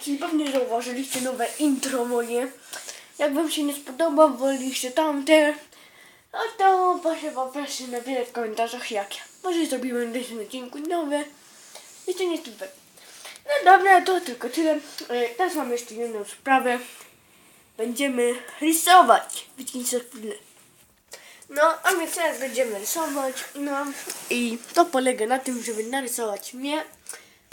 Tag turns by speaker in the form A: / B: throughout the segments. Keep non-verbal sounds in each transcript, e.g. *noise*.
A: Czyli pewnie zauważyliście nowe intro moje. Jak wam się nie spodoba, woleliście tamte, no to proszę poproszę napisać w komentarzach jakie. Może zrobimy w następnym odcinku nowe. Jeszcze nie pewien. No dobra, to tylko tyle. E, Teraz mam jeszcze jedną sprawę. Będziemy rysować. Wycińcie chwilę. No, a my teraz będziemy rysować. No i to polega na tym, żeby narysować mnie.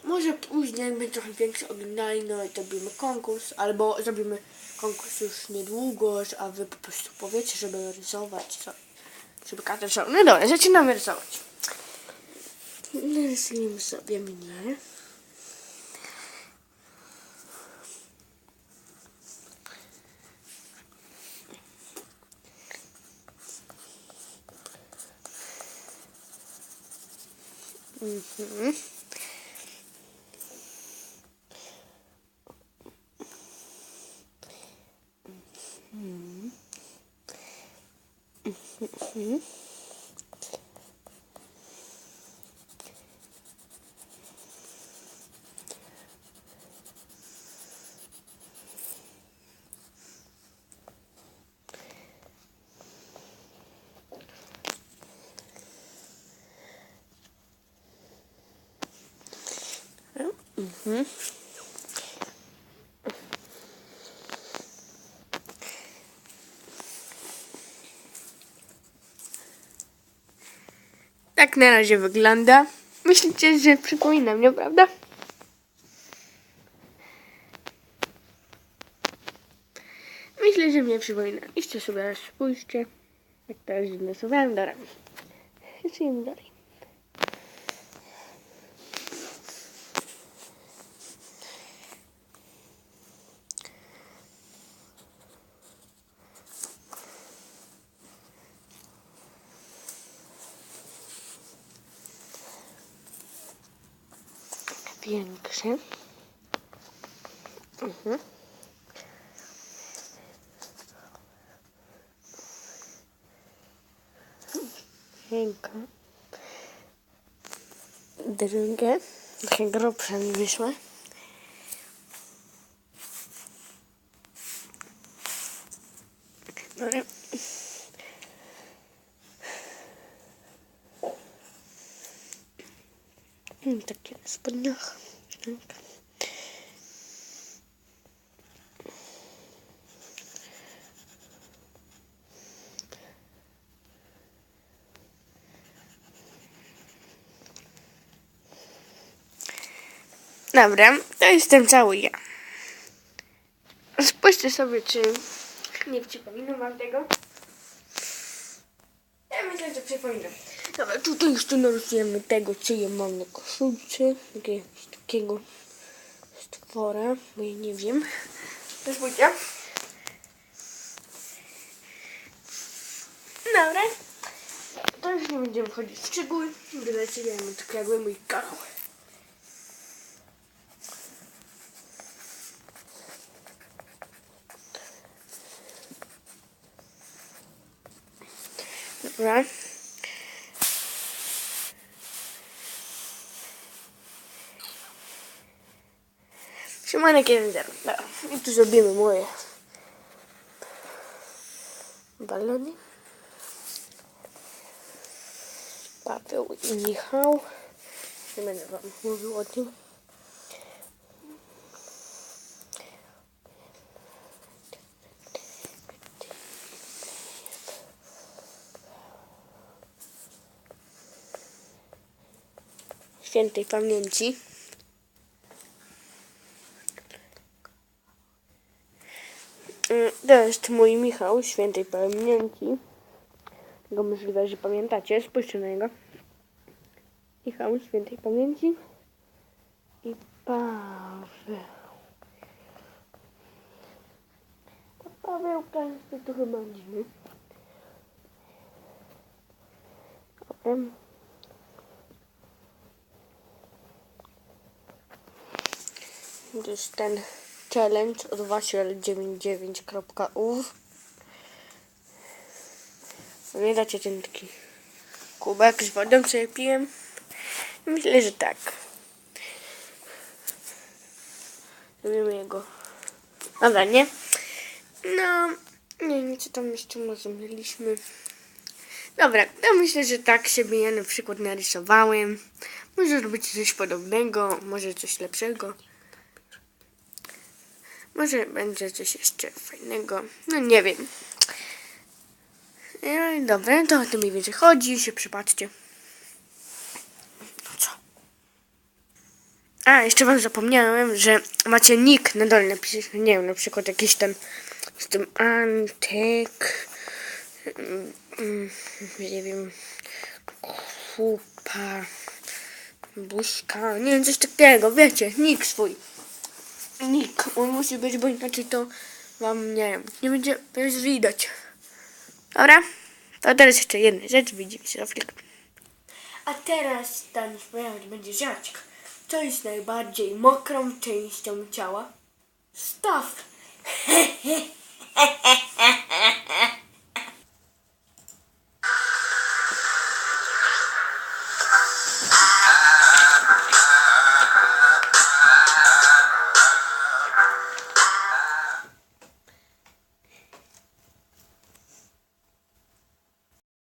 A: Może później, będzie trochę większy oglądali, no i zrobimy konkurs, albo zrobimy konkurs już niedługo, a wy po prostu powiecie, żeby rysować, co, żeby każdy rysował. No dobra, zaczynamy rysować. Narysujemy sobie mnie. Mhm. Mhm. Tak na razie wygląda. Myślicie, że przypomina mnie, prawda? Myślę, że mnie przypomina. Jeszcze sobie raz spójrzcie. Jak teraz narysowałem, dobra. Rysujemy dalej. Większy. Mhm. Ręka. Drugę. Trochę grubsze mi wyszły. Dobra. Mm, Takie na spodniach. Tak. Dobra, to jestem cały ja. Spójrzcie sobie, czy nie przypominam wam tego. Ja myślę, że przypominam. Dobra, tutaj jeszcze narysujemy tego, co ja mam na koszulce. Jakiegoś takiego stwora, bo ja nie wiem. To spójrzcie. Dobra. To już nie będziemy wchodzić w szczegóły. Wylecimy tylko jakby mój kanał. Dobra. Szymanek 1-0. Dobra. I tu zrobimy moje balony. Paweł i Michał. Nie będę wam mówił o tym. Świętej pamięci. To jest mój Michał, świętej pamięci. Tego możliwe, że pamiętacie. Spójrzcie na niego. Michał, świętej pamięci. I Paweł. To Pawełka jest to chyba dziwny. To jest ten challenge od wasiel99.uf Pamiętacie ten taki kubek z wodą, co ja piłem? Myślę, że tak. Robimy jego. Dobra, nie? No, nie wiem, co tam jeszcze może mieliśmy. Dobra, ja myślę, że tak sobie ja na przykład narysowałem. Może zrobić coś podobnego, może coś lepszego. Może będzie coś jeszcze fajnego. No nie wiem. No, dobra, to o tym mniej więcej chodzi, się przypatrzcie. No co? A, jeszcze wam zapomniałem, że macie nick na dole napisać, nie wiem, na przykład jakiś ten z tym antyk, mm, mm, nie wiem, kupa, buźka, nie wiem, coś takiego, wiecie, nick swój. Nick, on musi być, bo inaczej to wam, nie wiem, nie będzie, będzie widać. Dobra? To teraz jeszcze jedna rzecz, widzimy się za chwilkę. A teraz ten pojawić będzie rzeczka. Co jest najbardziej mokrą częścią ciała? Staw. *laughs*